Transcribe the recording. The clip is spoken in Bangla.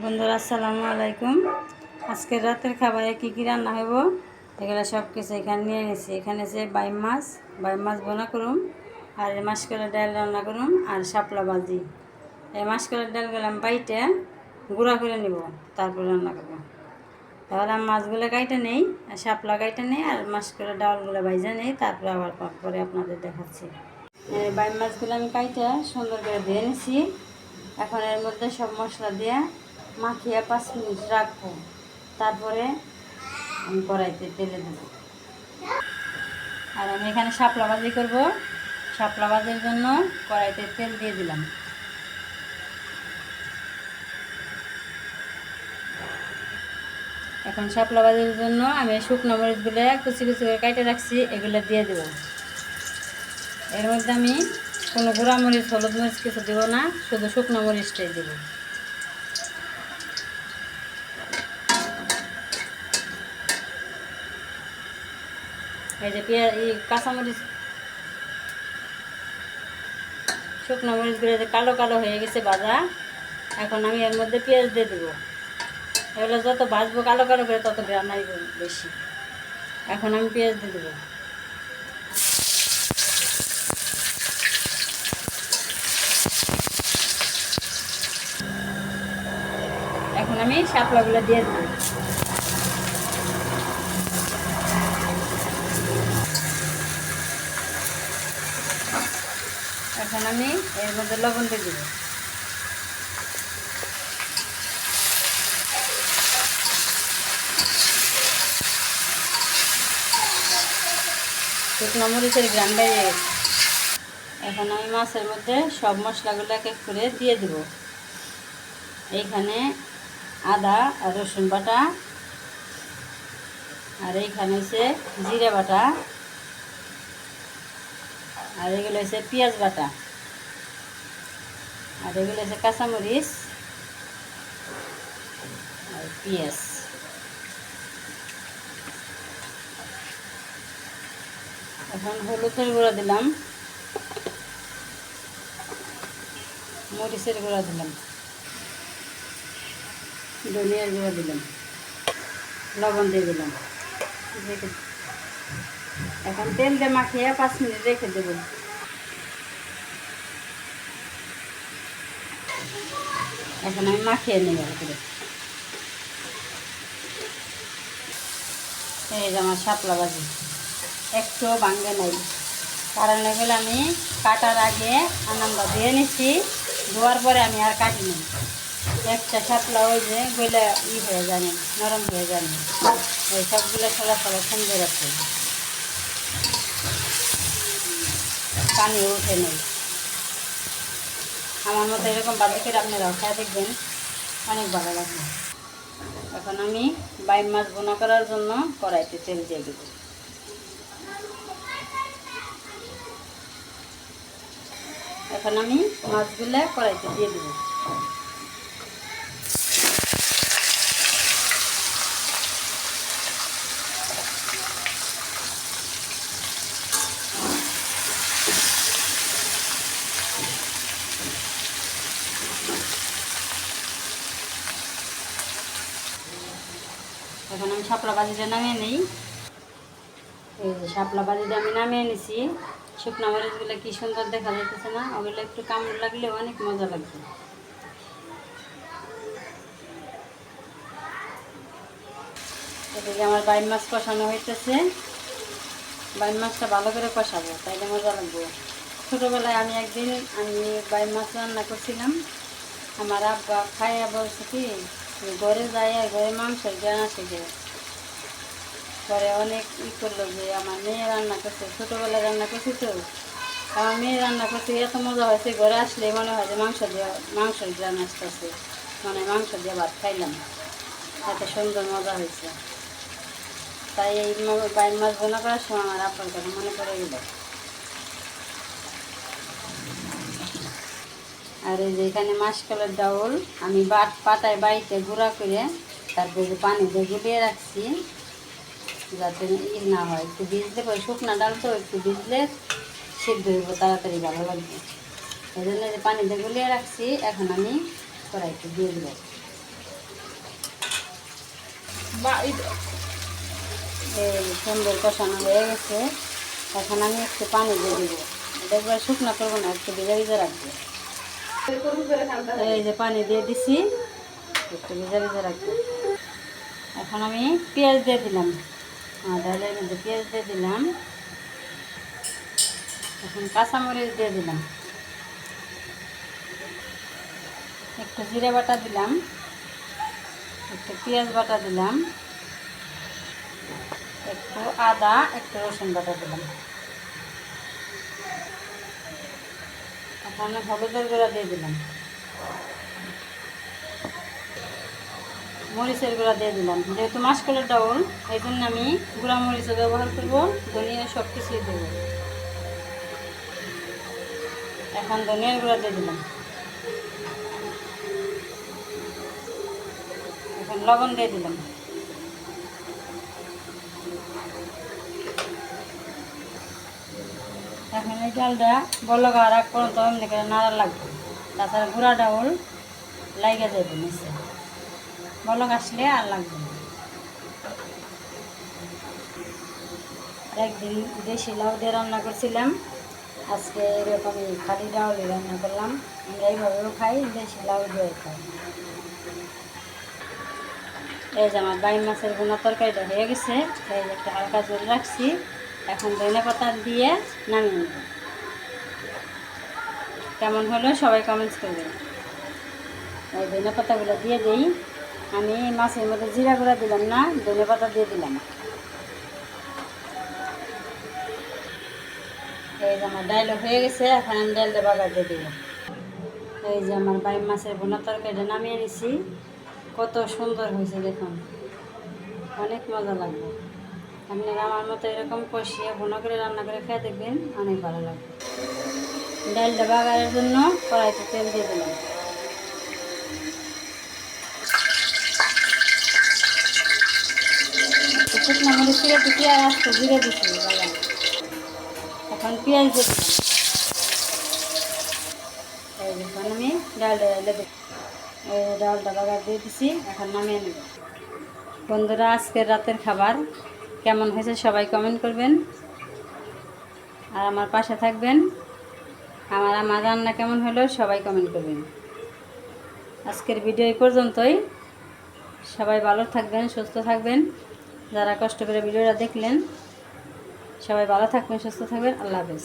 বন্ধুরা, আসসালামু আলাইকুম। আজকে রাতের খাবারে কী কী রান্না হইব? এগুলো সব কিছু এখানে নিয়ে নিছি। এখানে যে বাইম মাছ বাইম মাছ বোনা করুম, আর এই মাসকলের ডাল রান্না করুম, আর শাপলা বাজি এই মাসকলের ডালগুলো আমি বাইটে গুঁড়া করে নিব, তারপর রান্না করব। তাহলে আমি মাছগুলো কাইটে নেই, আর শাপলা কাইটে নেই, আর মাসকলের ডালগুলো বাইজে নেই, তারপরে আবার পরে আপনাদের দেখাচ্ছি। বাইম মাছগুলো আমি কাইটে সুন্দর করে ধুয়ে নিছি। এখন এর মধ্যে সব মশলা দিয়ে মাখিয়ে পাঁচ মিনিট রাখব। তারপরে আমি কড়াইতে তেলে দেবো। আর আমি এখানে শাপলা ভাজি করব। শাপলা ভাজির জন্য কড়াইতে তেল দিয়ে দিলাম। এখন শাপলা ভাজির জন্য আমি শুকনো মরিচগুলো কুচি কুচি করে কেটে রাখছি, এগুলো দিয়ে দেবো। এর মধ্যে আমি কোনো গুঁড়া মরিচ, হলুদ মরিচ কিছু দেবো না, শুধু শুকনো মরিচটাই দেবো। এই যে পেঁয়াজ, এই কাঁচামরিচ, শুকনো মরিচগুলো যে কালো কালো হয়ে গেছে ভাজা, এখন আমি এর মধ্যে পেঁয়াজ দিয়ে দেবো। এগুলো যত ভাজবো কালো কালো করে তত গ্রানাই বেশি। এখন আমি পেঁয়াজ দিয়ে দেবো। এখন আমি শাপলাগুলো দিয়ে দেবো। এখন আমি এর মধ্যে লবণ দিয়ে দেবো। শুকনো মরিচের গ্রান বাইরে এখন আমি মাছের মধ্যে সব মশলাগুলো এক এক করে দিয়ে দেব। এইখানে আদা আর রসুন বাটা, আর এইখানে হচ্ছে জিরে বাটা, আর এগুলো হচ্ছে পেঁয়াজ বাটা। আর এগুলো হচ্ছে কাঁচামরিচ আর পেঁয়াজ। এখন হলুদের গুঁড়া দিলাম, মরিচের গুঁড়া দিলাম, ধনিয়ার গুঁড়া দিলাম, লবণ দিয়ে দিলাম। এখন তেল দিয়ে মাখিয়ে পাঁচ মিনিট রেখে দেব। এখন আমি মাখিয়ে নেব করে এই যে আমার শাপলা বাজি একটু ভাঙ্গে নাই। কারণ এগুলো আমি কাটার আগে আনন্দ দিয়ে নিছি, ধোয়ার পরে আমি আর কাটিনি একটা শাপলা ওই যে গইলে ই হয়ে জানি, নরম হয়ে জানি। ওই সবগুলো ছলা ছলা সুন্দর আছে। পানি উঠে নেই। আমার মতো এরকম বাজি করে আপনারাও খেয়ে দেখবেন। অনেক ভালো লাগবে। এখন আমি বাইম মাছ বোনা করার জন্য কড়াইতে তেল দিয়ে দেব। এখন আমি মাছগুলো কড়াইতে দিয়ে দেবো। এখন আমি শাপলা বাজিটা নামিয়ে নিই। এই যে শাপলা বাজিটা আমি নামিয়ে নিছি। শুকনো মরিচগুলো কি সুন্দর দেখা যাইতেছে না? ওগুলো একটু কামড় লাগলে অনেক মজা লাগবে। এদিকে আমার বাইম মাছ কষানো হইতেছে। বাইম মাছটা ভালো করে কষাবো, তাইলে মজা লাগবে। ছোটোবেলায় আমি একদিন আমি বাইম মাছ রান্না করছিলাম। আমার আব্বা খাইয়া বলছে কি ঘরে যাই আর ঘরে মাংসের জানা শিখে পরে অনেক ই করল যে, আমার মেয়ে রান্না করছে, ছোটোবেলায় রান্না করছি তো। আমার মেয়ে রান্না করছে এত মজা হয়েছে, ঘরে আসলে মনে হয় যে মাংস দিয়ে মাংসের গ্রান আসতেছে মানে মাংস দিয়ে ভাত খাইলাম। এত সুন্দর মজা হয়েছে। তাই এই বাইর মাছ বোনা করার সময় আমার আপনার কথা মনে পড়ে গেল। আর এই যে এখানে মাসকলের ডাউল আমি বাট পাতায় বাড়িতে গুঁড়া করে তারপরে যে পানিতে গুলিয়ে রাখছি যাতে ই না হয়। একটু ভিজলে পরে শুকনা ডাল তো একটু ভিজলে সিদ্ধ হইব তাড়াতাড়ি ভালো লাগবে। এই জন্য যে পানিতে গুলিয়ে রাখছি এখন আমি কড়াইতে দিয়ে দেবো। সুন্দর কষানো হয়ে গেছে। এখন আমি একটু পানি দিয়ে দেবো। এটা একবার শুকনো করব না একটু ভিজা ভিজা রাখব এরকম করে খানতে হয়। এই যে পানি দিয়ে দিছি, একটু ভিজা ভিজা রাখব। এখন আমি পেঁয়াজ দিয়ে দিলাম। ডালের মধ্যে পেঁয়াজ দিয়ে দিলাম, এখন কাঁচামরিচ দিয়ে দিলাম। একটু জিরে বাটা দিলাম, একটু পেঁয়াজ বাটা দিলাম, একটু আদা, একটু রসুন বাটা দিলাম। এখন হলুদের গুঁড়া দিয়ে দিলাম। মরিচের গুঁড়া দিয়ে দিলাম। যেহেতু মাসকলের ডাউল, এই জন্য আমি গুঁড়া মরিচও ব্যবহার করব, ধনিয়া সব কিছুই দেবো। এখন ধনিয়ার গুঁড়া দিয়ে দিলাম। এখন লবণ দিয়ে দিলাম এখন এই ডালটা বলো আর এক পর্যন্ত এমনি করে নাড়া লাগবে। তাছাড়া গুঁড়া ডাউল লাইগে যাবে নিচে। বলক আসলে আর লাগবে না। একদিন দেশি লাউ দিয়ে রান্না করছিলাম। আজকে এরকমই খালি ডাউলি রান্না করলাম। আমরা এইভাবেও খাই, দেশি লাউ দিয়ে খাই। এই যে আমার বাইম মাছের গুণা তরকারিটা হয়ে গেছে। এই একটা হালকা জল রাখছি। এখন ধনে পাতা দিয়ে নামিয়ে নেব। কেমন হলো সবাই কমেন্টস করবেন এই ধনে পাতাগুলো দিয়ে দিই। আমি মাছের মধ্যে জিরা গুঁড়া দিলাম না, ধনে পাতা দিয়ে দিলাম। এই যে আমার ডাইলও হয়ে গেছে, এখন আমি ডাইলটা বাগার দিয়ে দিব এই যে আমার বাই মাছের বোনা তরকারিটা নামিয়ে নিছি। কত সুন্দর হয়েছে দেখুন। অনেক মজা লাগবে আপনারা আমার মতো এরকম কষিয়ে বোনা করে রান্না করে খেয়ে দেখবেন, অনেক ভালো লাগবে। ডালটা বাগারের জন্য কড়াইতে তেল দিয়ে দিলাম। শুকনো মরিচ দিচ্ছি আর আস্তে জিরে দিচ্ছি বাগান। এখন পেঁয়াজ দিয়ে দিলাম। আমি ডালটা ডালটা এই ডালটা বাগার দিয়ে দিছি, এখন নামিয়ে নেব। বন্ধুরা, আজকের রাতের খাবার কেমন হয়েছে সবাই কমেন্ট করবেন। আর আমার পাশে থাকবেন আমার আমার রান্না কেমন হলো সবাই কমেন্ট করবেন। আজকের ভিডিও এই পর্যন্তই। সবাই ভালো থাকবেন, সুস্থ থাকবেন। যারা কষ্ট করে ভিডিওটা দেখলেন, সবাই ভালো থাকবেন, সুস্থ থাকবেন। আল্লাহ হাফেজ।